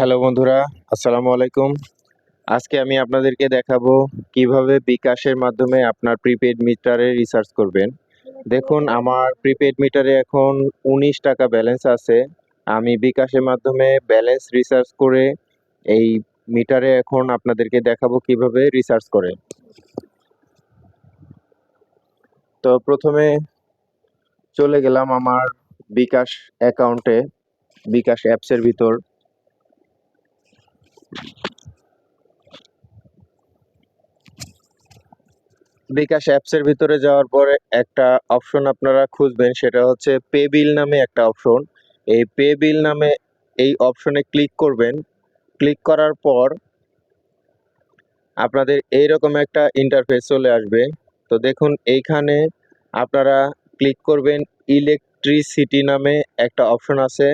Hello বন্ধুরা, আসসালামু আলাইকুম। আজকে আমি আপনাদেরকে দেখাবো কীভাবে বিকাশের মাধ্যমে আপনার প্রিপেড মিটারে রিচার্জ করবেন। দেখুন, আমার প্রিপেড মিটারে এখন উনিশ টাকা ব্যালেন্স আছে। আমি বিকাশের মাধ্যমে ব্যালেন্স রিচার্জ করে এই মিটারে এখন আপনাদেরকে দেখাবো কীভাবে রিচার্জ করে। তো প্রথমে চলে গেলাম আমার বিকাশ অ্যাকাউন্টে, বিকাশ অ্যাপসের ভিতর। বিকাশ অ্যাপসের ভিতরে যাওয়ার পরে একটা অপশন আপনারা খুঁজবেন, সেটা হচ্ছে পে বিল নামে একটা অপশন এই পে বিল নামে এই অপশনে ক্লিক করবেন। ক্লিক করার পর আপনাদের এইরকম একটা ইন্টারফেস চলে আসবে। তো দেখুন, এইখানে আপনারা ক্লিক করবেন ইলেকট্রিসিটি নামে একটা অপশন আছে।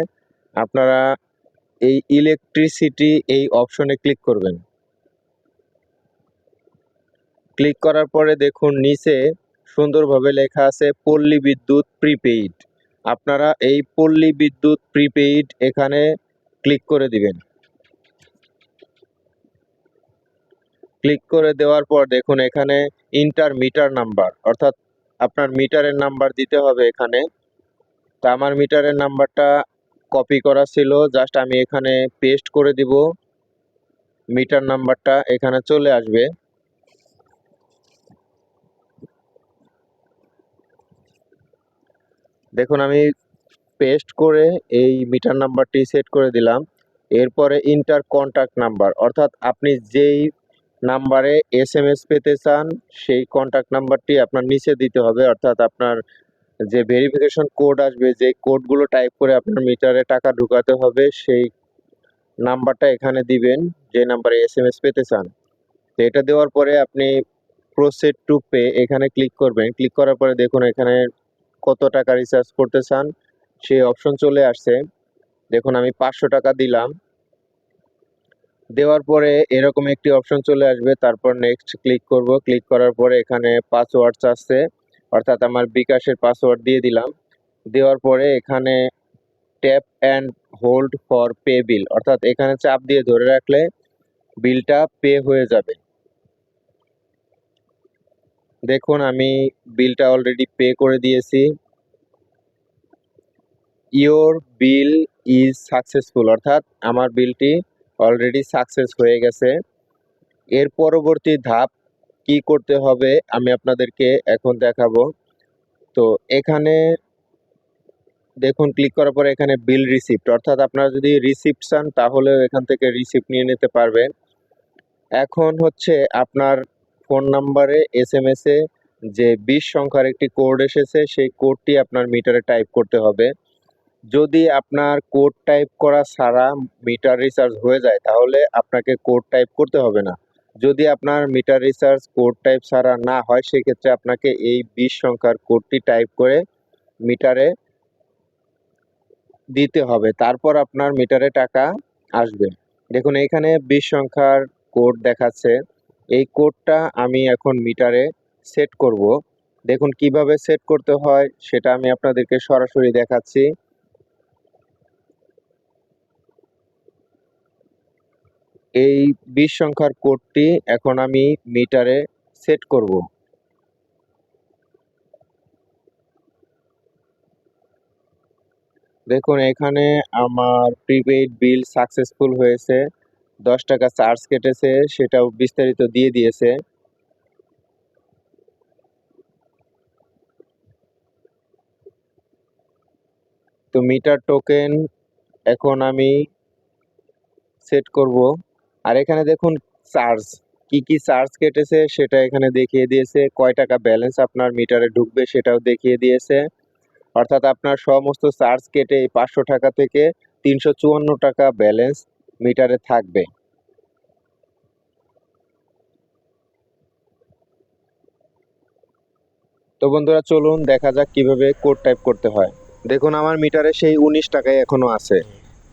আপনারা এই ইলেকট্রিসিটি এই অপশনে ক্লিক করবেন। ক্লিক করার পরে দেখুন, নিচে সুন্দরভাবে লেখা আছে পল্লী বিদ্যুৎ প্রিপেইড। আপনারা এই পল্লী বিদ্যুৎ প্রিপেইড এখানে ক্লিক করে দিবেন। ক্লিক করে দেওয়ার পর দেখুন, এখানে ইন্টার মিটার নাম্বার, অর্থাৎ আপনার মিটারের নাম্বার দিতে হবে এখানে। তা আমার মিটারের নাম্বারটা কপি করা ছিল, জাস্ট আমি এখানে পেস্ট করে দিব। মিটার নাম্বারটা এখানে চলে আসবে। দেখুন, আমি পেস্ট করে এই মিটার নাম্বারটি সেট করে দিলাম। এরপরে ইন্টার কন্ট্যাক্ট নাম্বার অর্থাৎ আপনি যেই নাম্বারে এস এম এস পেতে চান, সেই কন্ট্যাক্ট নাম্বারটি আপনার নিচে দিতে হবে। অর্থাৎ আপনার যে ভেরিফিকেশন কোড আসবে, যে কোডগুলো টাইপ করে আপনার মিটারে টাকা ঢুকাতে হবে, সেই নাম্বারটা এখানে দিবেন, যে নাম্বারে এস এম এস পেতে চান। তো এটা দেওয়ার পরে আপনি প্রসেড টু পে এখানে ক্লিক করবেন। ক্লিক করার পরে দেখুন, এখানে কত টাকা রিচার্জ করতে চান, সেই অপশন চলে আসছে। দেখুন, আমি পাঁচশো টাকা দিলাম। দেওয়ার পরে এরকম একটি অপশন চলে আসবে। তারপর নেক্সট ক্লিক করব। ক্লিক করার পরে এখানে পাসওয়ার্ড চাচ্ছে অর্থাৎ আমার বিকাশের পাসওয়ার্ড দিয়ে দিলাম। দেওয়ার পরে এখানে tap and hold for pay bill অর্থাৎ এখানে চাপ দিয়ে ধরে রাখলে বিলটা পে হয়ে যাবে। দেখুন, আমি বিলটা অলরেডি পে করে দিয়েছি। ইওর বিল ইজ সাকসেসফুল অর্থাৎ আমার বিলটি অলরেডি সাকসেস হয়ে গেছে। এর পরবর্তী ধাপ কি করতে হবে, আমি আপনাদেরকে এখন দেখাবো। তো এখানে দেখুন ক্লিক করার পরে এখানে বিল রিসিপ্ট অর্থাৎ আপনারা যদি রিসিপ্ট চান তাহলে এখান থেকে রিসিপ্ট নিয়ে নিতে পারবেন। এখন হচ্ছে আপনার ফোন নাম্বারে এস এম এস যে বিশ সংখ্যার একটি কোড এসেছে, সেই কোডটি আপনার মিটারে টাইপ করতে হবে। যদি আপনার কোড টাইপ করা ছাড়া মিটার রিচার্জ হয়ে যায়, তাহলে আপনাকে কোড টাইপ করতে হবে না। যদি আপনার মিটার রিচার্জ কোড টাইপ ছাড়া না হয়, সেক্ষেত্রে আপনাকে এই বিশ সংখ্যার কোডটি টাইপ করে মিটারে দিতে হবে। তারপর আপনার মিটারে টাকা আসবে। দেখুন, এখানে বিশ সংখ্যার কোড দেখাচ্ছে। এই কোডটা আমি এখন মিটারে সেট করব। দেখুন কীভাবে সেট করতে হয়, সেটা আমি আপনাদেরকে সরাসরি দেখাচ্ছি। এই বিশ সংখ্যার কোডটি এখন আমি মিটারে সেট করব। দেখুন এখানে আমার প্রিপেইড বিল সাকসেসফুল হয়েছে। দশ টাকা চার্জ কেটেছে, সেটাও বিস্তারিত দিয়ে দিয়েছে। তো মিটার টোকেন এখন আমি সেট করব। আর এখানে দেখুন চার্জ, কি কি চার্জ কেটেছে সেটা এখানে দেখিয়ে দিয়েছে। কয় টাকা ব্যালেন্স আপনার মিটারে ঢুকবে সেটাও দেখিয়ে দিয়েছে। অর্থাৎ আপনার সমস্ত চার্জ কেটে পাঁচশো টাকা থেকে তিনশো চুয়ান্ন টাকা ব্যালেন্স মিটারে থাকবে। তো বন্ধুরা চলুন দেখা যাক কীভাবে কোড টাইপ করতে হয়। দেখুন আমার মিটারে সেই উনিশ টাকায় এখনও আছে।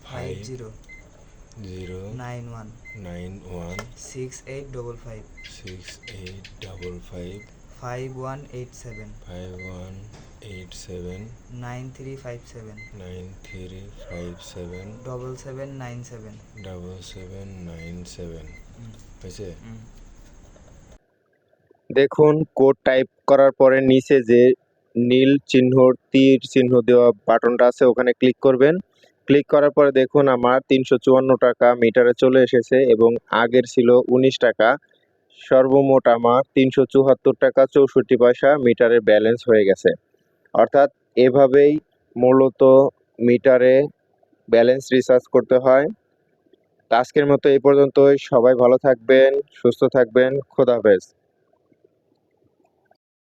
Five zero. Zero nine one. Nine one. Six eight double five. Six eight double five. Five one eight seven five one eight seven nine three five seven nine three five seven double seven nine seven double seven nine seven হয়েছে? দেখুন code type করার পরে নিচে যে নীল চিহ্ন তীর চিহ্ন দেওয়া বাটনটা আছে ওখানে ক্লিক করবেন। ক্লিক করার পরে দেখুন আমার তিনশো চুয়ান্ন টাকা মিটারে চলে এসেছে এবং আগের ছিল উনিশ টাকা। সর্বমোট আমার তিনশো চুয়াত্তর টাকা চৌষট্টি পয়সা মিটারে ব্যালেন্স হয়ে গেছে। অর্থাৎ এভাবেই মূলত মিটারে ব্যালেন্স রিচার্জ করতে হয়। তো আজকের মতো এই পর্যন্তই। সবাই ভালো থাকবেন, সুস্থ থাকবেন। খোদা হাফেজ।